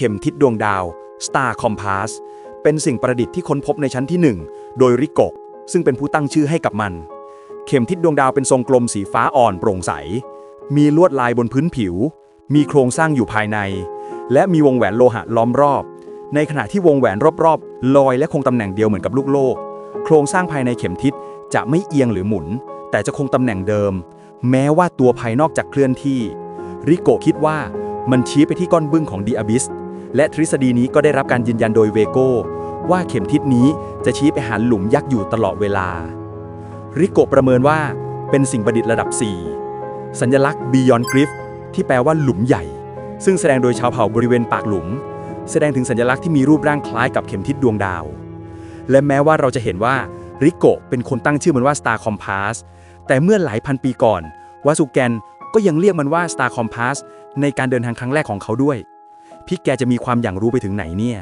เข็มทิศดวงดาว Star Compass เป็นสิ่งประดิษฐ์ที่ค้นพบในชั้นที่ 1 โดยริโกะซึ่งเป็นผู้ตั้งชื่อให้กับมัน เข็มทิศดวงดาวเป็นทรงกลมสีฟ้าอ่อนโปร่งใส มีลวดลายบนพื้นผิว มีโครงสร้างอยู่ภายใน และมีวงแหวนโลหะล้อมรอบ ในขณะที่วงแหวนรอบๆ ลอยและคงตำแหน่งเดียวเหมือนกับลูกโลก โครงสร้างภายในเข็มทิศจะไม่เอียงหรือหมุน แต่จะคงตำแหน่งเดิม แม้ว่าตัวภายนอกจะเคลื่อนที่ ริโกะคิดว่ามันชี้ไปที่ก้อนบึ้งของดีอาบิส และทฤษฎีนี้ก็ได้รับการยืนยันโดยเวโก้ ว่าเข็มทิศนี้จะชี้ไปหาหลุมยักษ์อยู่ตลอดเวลา ริโกประเมินว่าเป็นสิ่งประดิษฐ์ระดับ 4 สัญลักษณ์ Beyond Griff ที่แปลว่าหลุมใหญ่ ซึ่งแสดงโดยชาวเผ่าบริเวณปากหลุม แสดงถึงสัญลักษณ์ที่มีรูปร่างคล้ายกับเข็มทิศดวงดาว และแม้ว่าเราจะเห็นว่าริโกเป็นคนตั้งชื่อมันว่า Star Compass แต่เมื่อหลายพันปีก่อนวาสุแกนก็ยังเรียกมันว่า Star Compass ในการเดินทางครั้งแรกของเขาด้วย พี่แกจะมีความอย่างรู้ไปถึงไหนเนี่ย